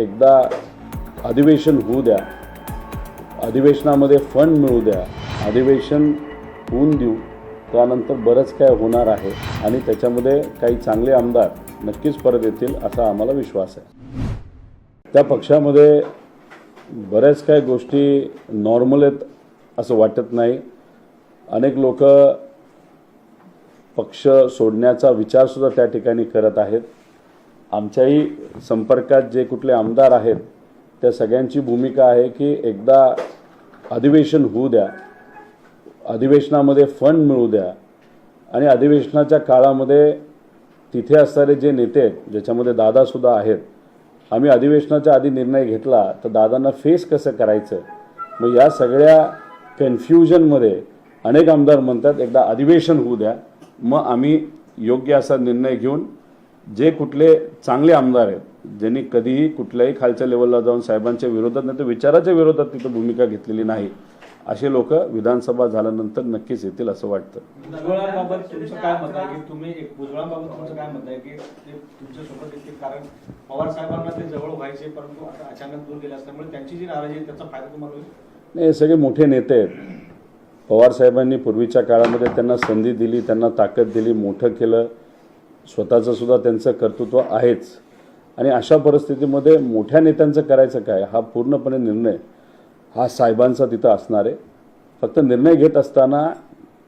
एकदा अधिवेशन होऊ द्या अधिवेशनामध्ये फंड मिळू द्या अधिवेशन होऊन देऊ त्यानंतर बरंच काय होणार आहे आणि त्याच्यामध्ये काही चांगले आमदार नक्कीच परत येतील असा आम्हाला विश्वास आहे. त्या पक्षामध्ये बऱ्याच काय गोष्टी नॉर्मल आहेत असं वाटत नाही. अनेक लोक पक्ष सोडण्याचा विचारसुद्धा त्या ठिकाणी करत आहेत. आमच्याही संपर्कात जे कुठले आमदार आहेत त्या सगळ्यांची भूमिका आहे की एकदा अधिवेशन होऊ द्या अधिवेशनामध्ये फंड मिळू द्या आणि अधिवेशनाच्या काळामध्ये तिथे असणारे जे नेते आहेत ज्याच्यामध्ये दादासुद्धा आहेत आम्ही अधिवेशनाच्या आधी निर्णय घेतला तर दादांना फेस कसं करायचं? मग या सगळ्या कन्फ्युजनमध्ये अनेक आमदार म्हणतात एकदा अधिवेशन होऊ द्या मग आम्ही योग्य असा निर्णय घेऊन जे कुठले चांगले आमदार आहेत ज्यांनी कधीही कुठल्याही खालच्या लेवलला जाऊन साहेबांच्या विरोधात नाही तर विचाराच्या विरोधात तिथं भूमिका घेतलेली नाही. असे लोक विधानसभा झाल्यानंतर नक्कीच येतील असं वाटतं. नाही हे सगळे मोठे नेते आहेत. पवार साहेबांनी पूर्वीच्या काळामध्ये त्यांना संधी दिली त्यांना ताकद दिली मोठं केलं. स्वतःचं सुद्धा त्यांचं कर्तृत्व आहेच. आणि अशा परिस्थितीमध्ये मोठ्या नेत्यांचं करायचं काय हा पूर्णपणे निर्णय हा साहेबांचा तिथं असणार आहे. फक्त निर्णय घेत असताना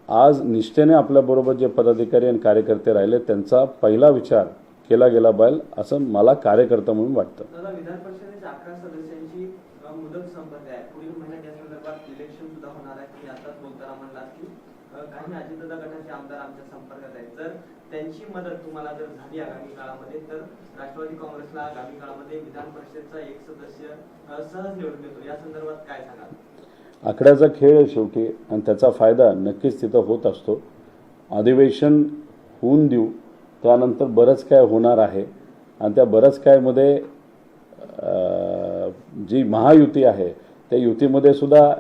आज निष्ठेने आपल्याबरोबर जे पदाधिकारी आणि कार्यकर्ते राहिले त्यांचा पहिला विचार केला गेला पाहिजे असं मला कार्यकर्ता म्हणून वाटतं. सदस्यांची मुदत संपत आहे. पुढील महिन्यात या संदर्भात इलेक्शन सुद्धा होणार आहे. तुम्ही आताच बोलताना की काही अजितदादा गटाचे आमदार आमच्या संपर्कात आहेत. जर त्यांची मदत तुम्हाला जर झाली आगामी काळामध्ये तर राष्ट्रवादी काँग्रेसला आगामी काळामध्ये विधान परिषदेचा एक सदस्य सहज निवडून येतो या संदर्भात काय सांगाल? आकड्याचा खेळ आहे शेवटी आणि त्याचा फायदा नक्कीच तिथं होत असतो. अधिवेशन होऊन देऊ त्यानंतर बरंच काय होणार आहे. आणि त्या बरंच कायमध्ये जी महायुती आहे त्या युतीमध्ये सुद्धा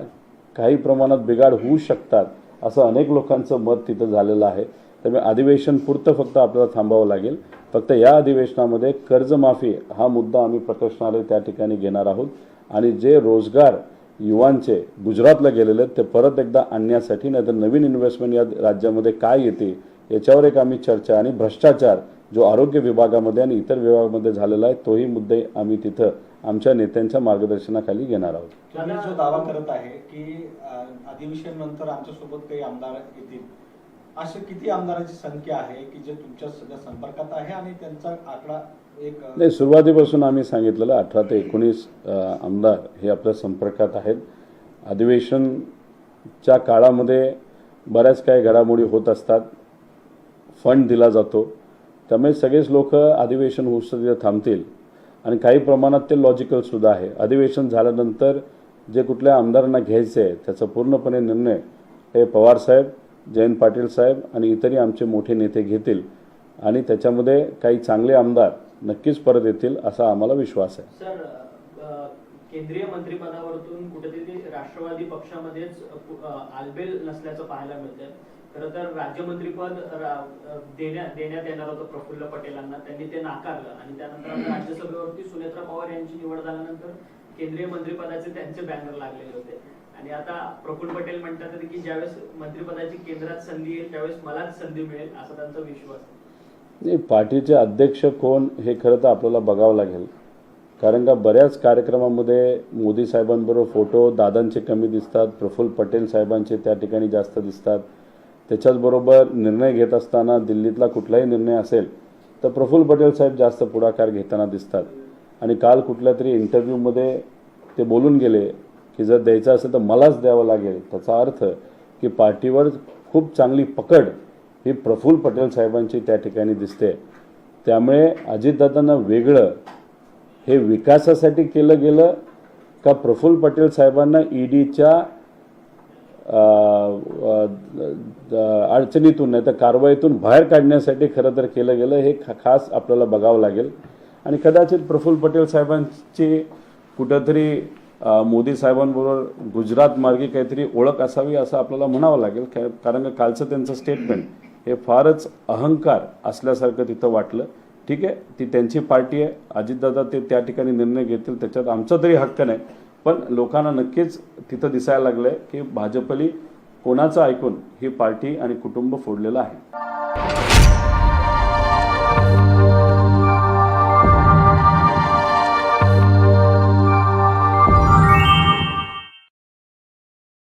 काही प्रमाणात बिघाड होऊ शकतात. असं अनेक लोकांचं मत तिथं झालेलं आहे. त्यामुळे अधिवेशन पुरतं फक्त आपल्याला थांबावं लागेल. फक्त या अधिवेशनामध्ये कर्जमाफी हा मुद्दा आम्ही प्रकर्षणालय त्या ठिकाणी घेणार आहोत. आणि जे रोजगार युवांचे गुजरातला गेलेले आहेत ते परत एकदा आणण्यासाठी नाही तर नवीन इन्व्हेस्टमेंट या राज्यामध्ये काय येते याच्यावर एक आम्ही चर्चा आणि भ्रष्टाचार जो आरोग्य विभागामध्ये आणि इतर विभागामध्ये झालेला आहे तोही मुद्दे आम्ही तिथं आमच्या नेत्यांच्या मार्गदर्शनाखाली घेणार आहोत. तुम्ही जो दावा करत आहे की अधिवेशन नंतर आमच्यासोबत काही आमदार येतील असे किती आमदारांची संख्या आहे की जे तुमच्या सध्या संपर्कात आहे आणि त्यांचा आकडा एक नाही सुरुवातीपासून आम्ही सांगितलेलं अठरा ते एकोणीस आमदार हे आपल्या संपर्कात आहेत. अधिवेशनच्या काळामध्ये बऱ्याच काही घडामोडी होत असतात. फंड दिला जातो. त्यामुळे सगळेच लोक अधिवेशन होऊस तिथे थांबतील. आणि काही प्रमाणात ते लॉजिकलसुद्धा आहे. अधिवेशन झाल्यानंतर जे कुठल्या आमदारांना घ्यायचे आहे त्याचा पूर्णपणे निर्णय हे पवारसाहेब जयंत पाटील साहेब आणि इतरही आमचे मोठे नेते घेतील आणि त्याच्यामध्ये काही चांगले आमदार नक्कीच परत येतील असा आम्हाला विश्वास आहे. केंद्रीय मंत्रिपदावरतून कुठेतरी राष्ट्रवादी पक्षामध्येच आलबेल नसल्याचं पाहायला मिळतंय. खरं तर राज्यमंत्रीपद देण्यात देण्यात येणार होतं प्रफुल्ल पटेलांना. त्यांनी ते नाकारलं. आणि त्यानंतर राज्यसभेवरती सुनेत्रा पवार यांची निवड झाल्यानंतर केंद्रीय मंत्रिपदाचे त्यांचे बॅनर लागलेले होते. आणि आता प्रफुल्ल पटेल म्हणतात की ज्यावेळेस मंत्रिपदाची केंद्रात संधी येईल त्यावेळेस मलाच संधी मिळेल असा त्यांचा विश्वास. नाही पार्टीचे अध्यक्ष कोण हे खरं तर आपल्याला बघावं लागेल. कारण का बऱ्याच कार्यक्रमामध्ये मोदी साहेबांबरोबर फोटो दादांचे कमी दिसतात प्रफुल्ल पटेल साहेबांचे त्या ठिकाणी जास्त दिसतात. त्याच्याचबरोबर निर्णय घेत असताना दिल्लीतला कुठलाही निर्णय असेल तर प्रफुल्ल पटेल साहेब जास्त पुढाकार घेताना दिसतात. आणि काल कुठल्या तरी इंटरव्ह्यूमध्ये ते बोलून गेले की जर द्यायचं असेल तर मलाच द्यावं लागेल. त्याचा अर्थ की पार्टीवर खूप चांगली पकड ही प्रफुल्ल पटेल साहेबांची त्या ठिकाणी दिसते. त्यामुळे अजितदादांना वेगळं हे विकासासाठी केलं गेलं का प्रफुल्ल पटेल साहेबांना ईडीच्या अडचणीतून नाही तर कारवाईतून बाहेर काढण्यासाठी खरं तर केलं गेलं हे खा खास आपल्याला बघावं लागेल. आणि कदाचित प्रफुल्ल पटेल साहेबांची कुठंतरी मोदी साहेबांबरोबर गुजरात मार्गे काहीतरी ओळख असावी असं आपल्याला म्हणावं लागेल कारण का कालचं त्यांचं स्टेटमेंट हे फारच अहंकार असल्यासारखं तिथं वाटलं. ठीक आहे ती त्यांची पार्टी आहे. अजितदादा ते त्या ठिकाणी निर्णय घेतील त्याच्यात आमचा तरी हक्क नाही. पण लोकांना नक्कीच तिथं दिसायला लागलंय की भाजपली कोणाचं ऐकून ही पार्टी आणि कुटुंब फोडलेलं आहे.